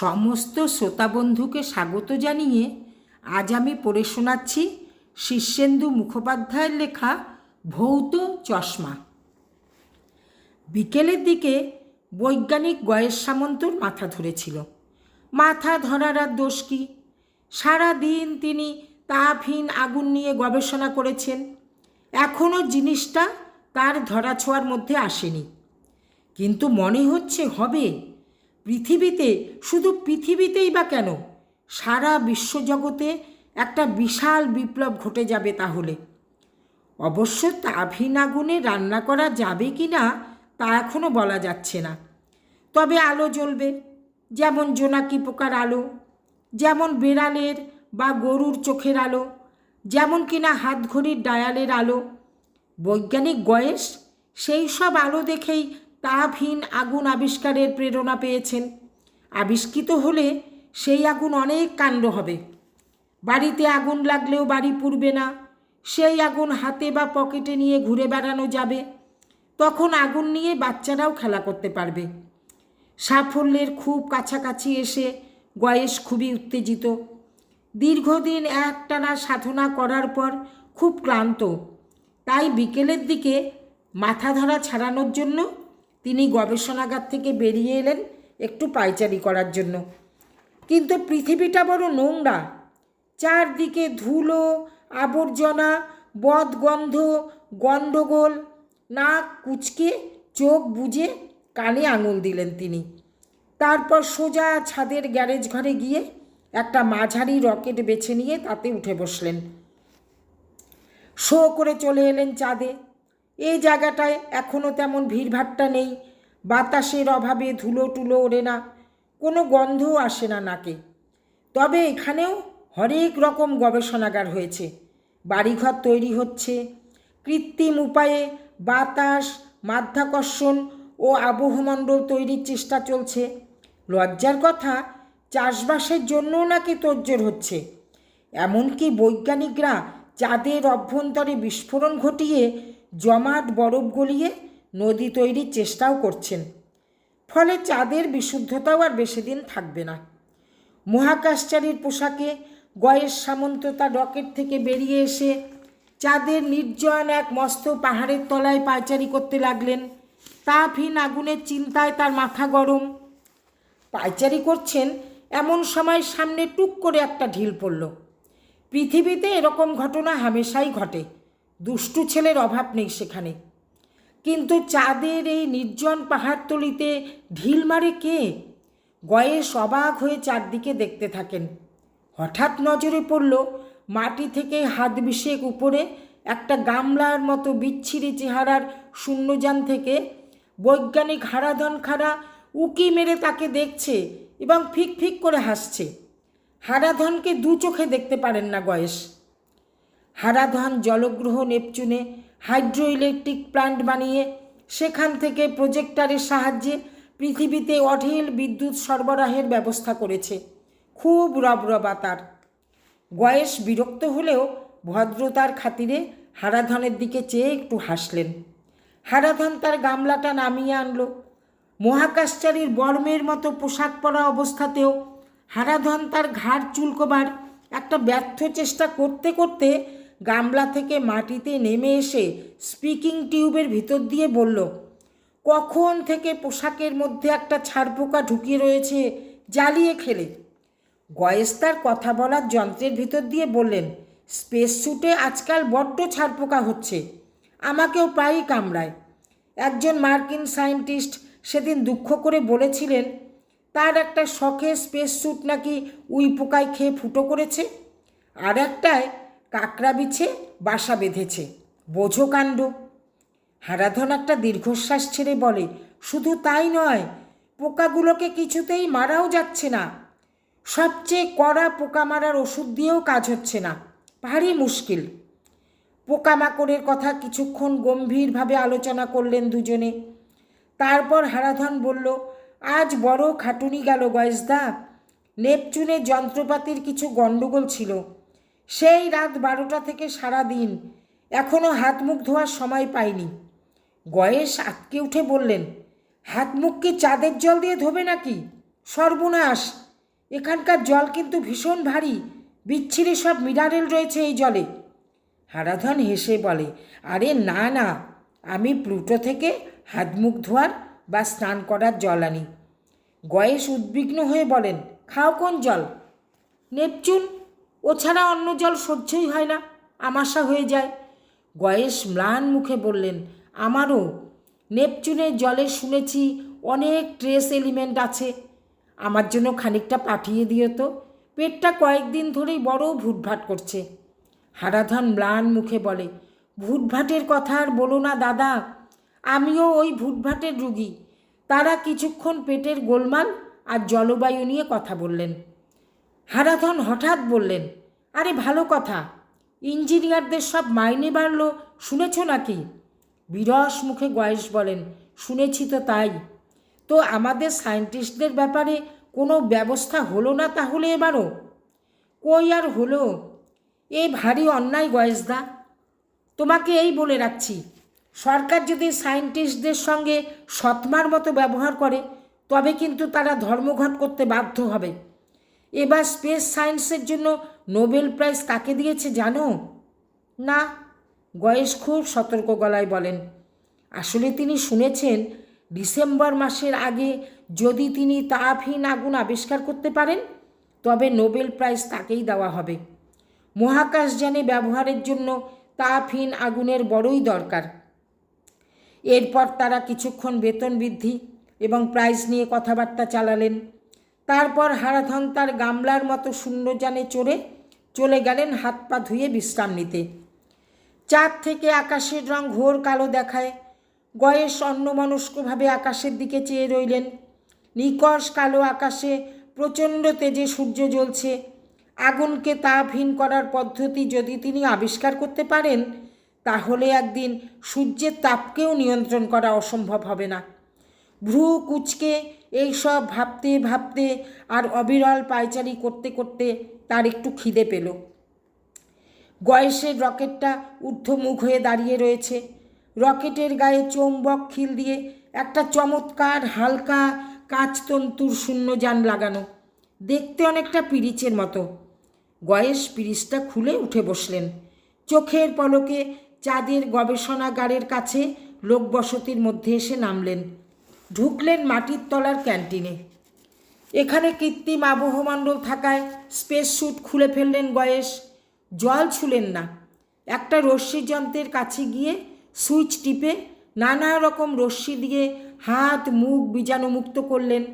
সমস্ত শ্রোতাবন্ধুকে স্বাগত জানিয়ে আজ আমি পড়ে শোনাচ্ছি শীর্ষেন্দু মুখোপাধ্যায়ের লেখা ভৌত চশমা। বিকেলের দিকে বৈজ্ঞানিক গয়েশ সামন্তর মাথা ধরেছিল। মাথা ধরার আর দোষ কী? সারাদিন তিনি তাপহীন আগুন নিয়ে গবেষণা করেছেন। এখনও জিনিসটা তার ধরাছোঁয়ার মধ্যে আসেনি। কিন্তু মনে হচ্ছে হবে পৃথিবীতে, শুধু পৃথিবীতেই বা কেন? সারা বিশ্বজগতে একটা বিশাল বিপ্লব ঘটে যাবে তাহলে। অবশ্য তাভিন আগুনে রান্না করা যাবে কি না, তা এখনও বলা যাচ্ছে না। তবে আলো জ্বলবে, যেমন জোনাকি পোকার আলো, যেমন বেড়ালের বা গরুর চোখের আলো, যেমন কিনা হাতঘড়ির ডায়ালের আলো, বৈজ্ঞানিক গয়েশ সেই সব আলো দেখেই তাপহীন আগুন আবিষ্কারের প্রেরণা পেয়েছেন। আবিষ্কৃত হলে সেই আগুন অনেক কাণ্ড হবে। বাড়িতে আগুন লাগলেও বাড়ি পুড়বে না। সেই আগুন হাতে বা পকেটে নিয়ে ঘুরে বেড়ানো যাবে। তখন আগুন নিয়ে বাচ্চারাও খেলা করতে পারবে। সাফল্যের খুব কাছাকাছি এসে গয়েশ খুবই উত্তেজিত। দীর্ঘদিন একটানা সাধনা করার পর খুব ক্লান্ত। তাই বিকেলের দিকে মাথা ধরা ছাড়ানোর জন্য তিনি গবেষণাগার থেকে বেরিয়ে এলেন একটু পাইচারি করার জন্য। কিন্তু পৃথিবীটা বড় নোংরা। চারদিকে ধুলো, আবর্জনা, বদগন্ধ, গণ্ডগোল। নাক কুচকে, চোখ বুজে, কানে আঙুল দিলেন তিনি। তারপর সোজা ছাদের গ্যারেজ ঘরে গিয়ে একটা মাঝারি রকেট বেছে নিয়ে তাতে উঠে বসলেন। শো করে চলে এলেন চাঁদে। এই জায়গাটায় এখনও তেমন ভিড়ভাট্টা নেই। বাতাসের অভাবে ধুলো টুলো ওড়ে না, কোনো গন্ধও আসে না নাকে। তবে এখানেও হরেক রকম গবেষণাগার হয়েছে। বাড়িঘর তৈরি হচ্ছে। কৃত্রিম উপায়ে বাতাস, মাধ্যাকর্ষণ ও আবহমণ্ডল তৈরির চেষ্টা চলছে। লজ্জার কথা, চাষবাসের জন্যও নাকি তোজ্জোর হচ্ছে। এমনকি বৈজ্ঞানিকরা চাঁদের অভ্যন্তরে বিস্ফোরণ ঘটিয়ে জমাট বরফ গলিয়ে নদী তৈরির চেষ্টাও করছেন। ফলে চাঁদের বিশুদ্ধতাও আর বেশি দিন থাকবে না। মহাকাশচারীর পোশাকে গয়েশ সামন্ত তার রকেট থেকে বেরিয়ে এসে চাঁদের নির্জন এক মস্ত পাহাড়ের তলায় পায়চারি করতে লাগলেন। তাপহীন আগুনের চিন্তায় তার মাথা গরম। পায়চারি করছেন এমন সময় সামনে টুক করে একটা ঢিল পড়ল। পৃথিবীতে এরকম ঘটনা হামেশাই ঘটে। দুষ্টু ছেলের অভাব নেই সেখানে। কিন্তু চাঁদের এই নির্জন পাহাড়তলিতে ঢিল মারে কে? গয়েশ অবাক হয়ে চারদিকে দেখতে থাকেন। হঠাৎ নজরে পড়ল, মাটি থেকে হাত বিশেক উপরে একটা গামলার মতো বিচ্ছিরি চেহারার শূন্যযান থেকে বৈজ্ঞানিক হারাধন খাড়া উকি মেরে তাকে দেখছে এবং ফিক ফিক করে হাসছে। হারাধনকে দু চোখে দেখতে পারেন না গয়েশ। হারাধন, জলগ্রহ, নেপচুনে হাইড্রো ইলেকট্রিক প্ল্যান্ট বানিয়ে সেখান থেকে প্রজেক্টারের সাহায্যে পৃথিবীতে অঢেল বিদ্যুৎ সরবরাহের ব্যবস্থা করেছে। খুব রবরবা তার গয়েশ বিরক্ত হলেও ভদ্রতার খাতিরে হারাধনের দিকে চেয়ে একটু হাসলেন। হারাধন তার গামলাটা নামিয়ে আনলো। মহাকাশচারীর বর্মের মতো পোশাক পরা অবস্থাতেও হারাধন তার ঘাড় চুলকোবার একটা ব্যর্থ চেষ্টা করতে করতে গামলা থেকে মাটিতে নেমে এসে স্পিকিং টিউবের ভিতর দিয়ে বলল, কখন থেকে পোশাকের মধ্যে একটা ছাড়পোকা ঢুকিয়ে রয়েছে জ্বালিয়ে খেলে? গয়েস তার কথা বলার যন্ত্রের ভিতর দিয়ে বললেন স্পেস স্যুটে আজকাল বড্ড ছাড়পোকা হচ্ছে, আমাকেও প্রায়ই কামড়ায়। একজন মার্কিন সায়েন্টিস্ট সেদিন দুঃখ করে বলেছিলেন তার একটা শখের স্পেস স্যুট নাকি উই পোকায় খেয়ে ফুটো করেছে? আর একটায় কাকড়া বিছে, বাসা বেঁধেছে। বোঝো কাণ্ড। হারাধন একটা দীর্ঘশ্বাস ছেড়ে বলে, শুধু তাই নয়, পোকাগুলোকে কিছুতেই মারাও যাচ্ছে না। সবচেয়ে কড়া পোকা মারার ওষুধ দিয়েও কাজ হচ্ছে না। ভারী মুশকিল। পোকামাকড়ের কথা কিছুক্ষণ গম্ভীরভাবে আলোচনা করলেন দুজনে। তারপর হারাধন বলল আজ বড় খাটুনি গেল গয়েসদা নেপচুনে যন্ত্রপাতির কিছু গণ্ডগোল ছিল। সেই রাত বারোটা থেকে সারা দিন এখনও হাত মুখ ধোয়ার সময় পাইনি। গয়েশ আটকে উঠে বললেন, হাত মুখ কি চাঁদের জল দিয়ে ধোবে নাকি? সর্বনাশ! এখানকার জল কিন্তু ভীষণ ভারী। বিচ্ছিরি সব মিনারেল রয়েছে এই জলে। হারাধন হেসে বলে, আরে না না, আমি প্লুটো থেকে হাত মুখ ধোয়ার বা স্নান করার জল আনি। গয়েশ উদ্বিগ্ন হয়ে বলেন, খাও কোন জল? নেপচুন ও ছাড়া অন্য জল সহ্যই হয় না, আমাশা হয়ে যায়। গয়েশ ম্লান মুখে বললেন, আমারও নেপচুনের জলে শুনেছি অনেক ট্রেস এলিমেন্ট আছে। আমার জন্য খানিকটা পাঠিয়ে দিও তো, পেটটা কয়েকদিন ধরেই বড় ভুটভাট করছে। হারাধন ম্লান মুখে বলে, ভুটভাটের কথা আর বলো না দাদা আমিও ওই ভুটভাটের রুগী। তারা কিছুক্ষণ পেটের গোলমাল আর জলবায়ু নিয়ে কথা বললেন। হারাধন হঠাৎ বললেন, আরে ভালো কথা, ইঞ্জিনিয়ারদের সব মাইনে বাড়লো, শুনেছ নাকি? বিরস মুখে গয়েশ বলেন, শুনেছি তো তাই। তো আমাদের সায়েন্টিস্টদের ব্যাপারে কোনো ব্যবস্থা হলো না তাহলে এবারও? কই আর হলো? এ ভারী অন্যায় গয়েশদা তোমাকে এই বলে রাখছি সরকার যদি সায়েন্টিস্টদের সঙ্গে সৎমার মতো ব্যবহার করে, তবে কিন্তু তারা ধর্মঘট করতে বাধ্য হবে। এবার স্পেস সায়েন্সের জন্য নোবেল প্রাইজ কাকে দিয়েছে জানো? না, গয়েশ খুব সতর্ক গলায় বলেন। আসলে তিনি শুনেছেন, ডিসেম্বর মাসের আগে যদি তিনি তাপহীন আগুন আবিষ্কার করতে পারেন, তবে নোবেল প্রাইজ তাকেই দেওয়া হবে। মহাকাশযানে ব্যবহারের জন্য তাপহীন আগুনের বড়ই দরকার। এরপর তারা কিছুক্ষণ বেতন বৃদ্ধি এবং প্রাইজ নিয়ে কথাবার্তা চালালেন। তারপর হারাধন তার গামলার মতো শূন্যযানে চড়ে চলে গেলেন হাত পা ধুয়ে বিশ্রাম নিতে। চাঁদ থেকে আকাশের রং ঘোর কালো দেখায়। গয়েশ অন্যমনস্কভাবে আকাশের দিকে চেয়ে রইলেন। নিকষ কালো আকাশে প্রচণ্ড তেজে সূর্য জ্বলছে। আগুনকে তাপহীন করার পদ্ধতি যদি তিনি আবিষ্কার করতে পারেন তাহলে একদিন সূর্যের তাপকেও নিয়ন্ত্রণ করা অসম্ভব হবে না। ভ্রু কুচকে এইসব ভাবতে ভাবতে আর অবিরল পায়চারি করতে করতে তার একটু খিদে পেল। গয়েসের রকেটটা ঊর্ধ্বমুখ হয়ে দাঁড়িয়ে রয়েছে। রকেটের গায়ে চৌম্বক খিল দিয়ে একটা চমৎকার হালকা কাঁচতন্তুর শূন্যযান লাগানো। দেখতে অনেকটা পিরিচের মতো। গয়েশ পিরিচটা খুলে উঠে বসলেন। চোখের পলকে চাঁদের গবেষণাগারের কাছে লোকবসতির মধ্যে এসে নামলেন। ঢুকলেন মাটির তলার ক্যান্টিনে। এখানে কৃত্রিম আবহমণ্ডল থাকায় স্পেস স্যুট খুলে ফেললেন গয়েশ। জল ছুলেন না। একটা রশ্মি যন্ত্রের কাছে গিয়ে সুইচ টিপে নানা রকম রশ্মি দিয়ে হাত, মুখ বীজাণুমুক্ত করলেন।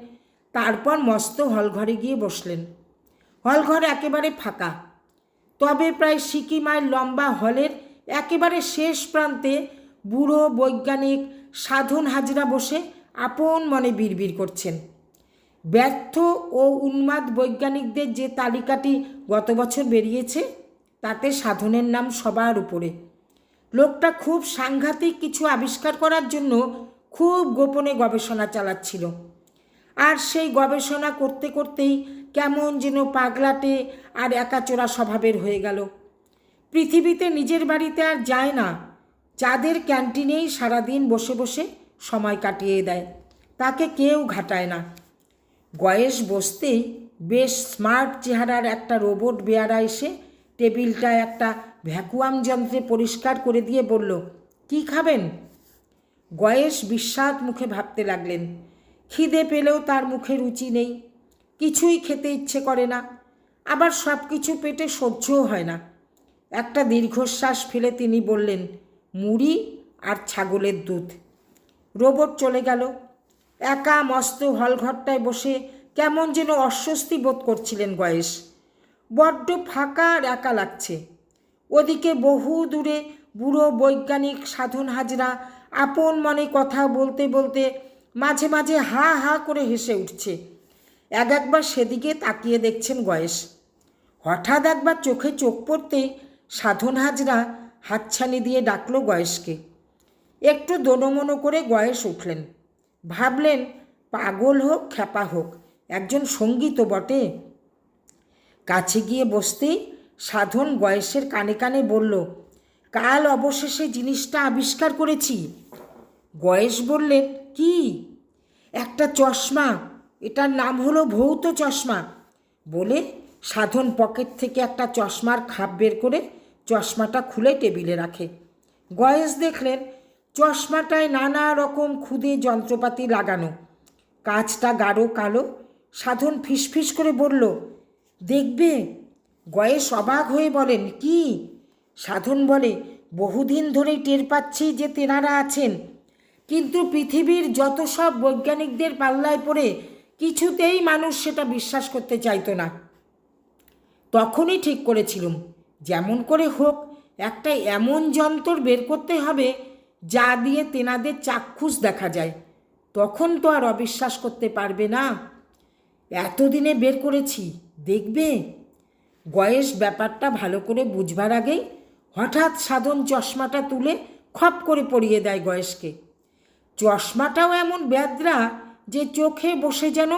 তারপর মস্ত হলঘরে গিয়ে বসলেন। হলঘর একেবারে ফাঁকা। তবে প্রায় সিকি মাইল লম্বা হলের একেবারে শেষ প্রান্তে বুড়ো বৈজ্ঞানিক সাধন হাজরা বসে আপন মনে বিড়বিড় করছেন। ব্যর্থ ও উন্মাদ বৈজ্ঞানিকদের যে তালিকাটি গত বছর বেরিয়েছে, তাতে সাধনের নাম সবার উপরে। লোকটা খুব সাংঘাতিক কিছু আবিষ্কার করার জন্য খুব গোপনে গবেষণা চালাচ্ছিল। আর সেই গবেষণা করতে করতেই কেমন যেন পাগলাটে আর একাচোরা স্বভাবের হয়ে গেল। পৃথিবীতে নিজের বাড়িতে আর যায় না। চাঁদের ক্যান্টিনেই সারাদিন বসে বসে সময় কাটিয়ে দেয়, তাকে কেউ ঘাটায় না। গয়েশ বসতেই বেশ স্মার্ট চেহারার একটা রোবট বেয়ারা এসে টেবিলটা একটা ভ্যাকুয়াম যন্ত্রে পরিষ্কার করে দিয়ে বলল, কি খাবেন? গয়েশ বিস্বাদ মুখে ভাবতে লাগলেন, খিদে পেলেও তার মুখে রুচি নেই। কিছুই খেতে ইচ্ছে করে না, আবার সব কিছু পেটে সহ্যও হয় না। একটা দীর্ঘশ্বাস ফেলে তিনি বললেন, মুড়ি আর ছাগলের দুধ। রোবট চলে গেল। একা মস্ত হলঘরটায় বসে কেমন যেন অস্বস্তি বোধ করছিলেন গয়েশ। বড্ড ফাঁকা আর একা লাগছে। ওদিকে বহু দূরে বুড়ো বৈজ্ঞানিক সাধন হাজরা আপন মনে কথা বলতে বলতে মাঝে মাঝে হা হা করে হেসে উঠছে। এক একবার সেদিকে তাকিয়ে দেখছেন গয়েশ। হঠাৎ একবার চোখে চোখ পড়তেই সাধন হাজরা হাতছানি দিয়ে ডাকলো গয়েশকে। একটু দোনমনো করে গয়েশ উঠলেন। ভাবলেন, পাগল হোক, খ্যাপা হোক, একজন সঙ্গী তো বটে। কাছে গিয়ে বসতেই সাধন গয়েশের কানে কানে বলল, কাল অবশেষে জিনিসটা আবিষ্কার করেছি। গয়েশ বললেন, কি? একটা চশমা। এটার নাম হলো ভৌত চশমা। বলে সাধন পকেট থেকে একটা চশমার খাপ বের করে চশমাটা খুলে টেবিলে রাখে। গয়েস দেখলেন, চশমাটায় নানা রকম ক্ষুদে যন্ত্রপাতি লাগানো। কাজটা গাঢ় কালো। সাধন ফিসফিস করে বলল, দেখবে গয়েস অবাক হয়ে বলেন, কি? সাধন বলে, বহুদিন ধরেই টের পাচ্ছি যে তেনারা আছেন। কিন্তু পৃথিবীর যত সব বৈজ্ঞানিকদের পাল্লায় পড়ে, কিছুতেই মানুষ সেটা বিশ্বাস করতে চাইতো না। তখনই ঠিক করেছিলুম। যেমন করে হোক, একটা এমন যন্ত্র বের করতে হবে যা দিয়ে তেনাদের চাক্ষুষ দেখা যায়। তখন তো আর অবিশ্বাস করতে পারবে না। এতদিনে বের করেছি, দেখবে? গয়েশ ব্যাপারটা ভালো করে বুঝবার আগেই হঠাৎ সাধন চশমাটা তুলে খপ করে পরিয়ে দেয় গয়েশকে। চশমাটাও এমন ব্যাদরা যে চোখে বসে যেন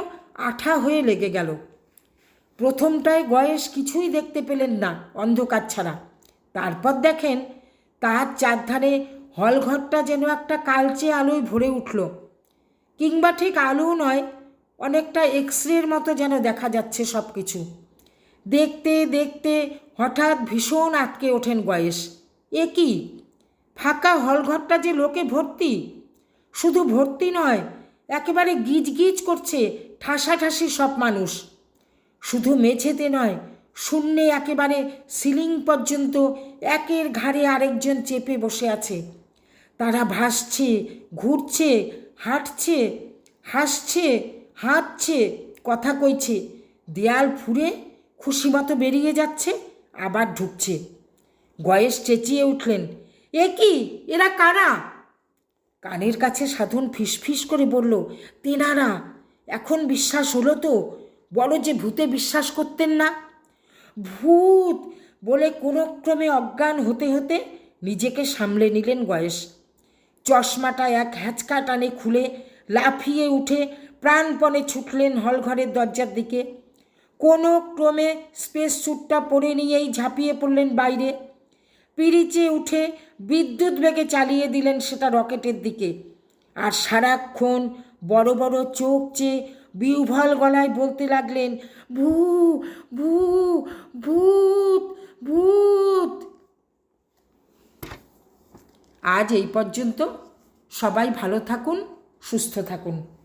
আঠা হয়ে লেগে গেল। প্রথমটায় গয়েশ কিছুই দেখতে পেলেন না অন্ধকার ছাড়া। তারপর দেখেন তার চারধারে হলঘরটা যেন একটা কালচে আলোয় ভরে উঠল। কিংবা ঠিক আলো নয়, অনেকটা এক্স রের মতো যেন দেখা যাচ্ছে সব কিছু দেখতে দেখতে হঠাৎ ভীষণ আটকে ওঠেন গয়েশ। এ কি? ফাঁকা হলঘরটা যে লোকে ভর্তি? শুধু ভর্তি নয়, একেবারে গিজ গিজ করছে ঠাসাঠাসি সব মানুষ। শুধু মেঝেতে নয়, শূন্যে একেবারে সিলিং পর্যন্ত একের ঘাড়ে আরেকজন চেপে বসে আছে। তারা ভাসছে, ঘুরছে, হাঁটছে, হাসছে, হাঁটছে, কথা কইছে। দেয়াল ফুঁড়ে খুশি মতো বেরিয়ে যাচ্ছে, আবার ঢুকছে। গয়েশ চেঁচিয়ে উঠলেন, এ কি? এরা কারা? কানের কাছে সাধন ফিসফিস করে বলল, তেনারা, এখন বিশ্বাস হলো তো বলো যে ভূতে বিশ্বাস করতেন না। ভূত বলে কোনো ক্রমে অজ্ঞান হতে হতে নিজেকে সামলে নিলেন গয়েশ। চশমাটা এক হ্যাঁচকা টানে খুলে লাফিয়ে উঠে প্রাণপণে ছুটলেন হলঘরের দরজার দিকে। কোনো ক্রমে স্পেস স্যুটটা পরে নিয়েই ঝাঁপিয়ে পড়লেন বাইরে। পিরিচে উঠে বিদ্যুৎ বেগে চালিয়ে দিলেন সেটা রকেটের দিকে। আর সারাক্ষণ বড় বড় চোখ চেয়ে বিউভল গলায় বলতে লাগলেন, ভূ ভূ, ভূত ভূত! আজ এই পর্যন্ত সবাই ভালো থাকুন, সুস্থ থাকুন।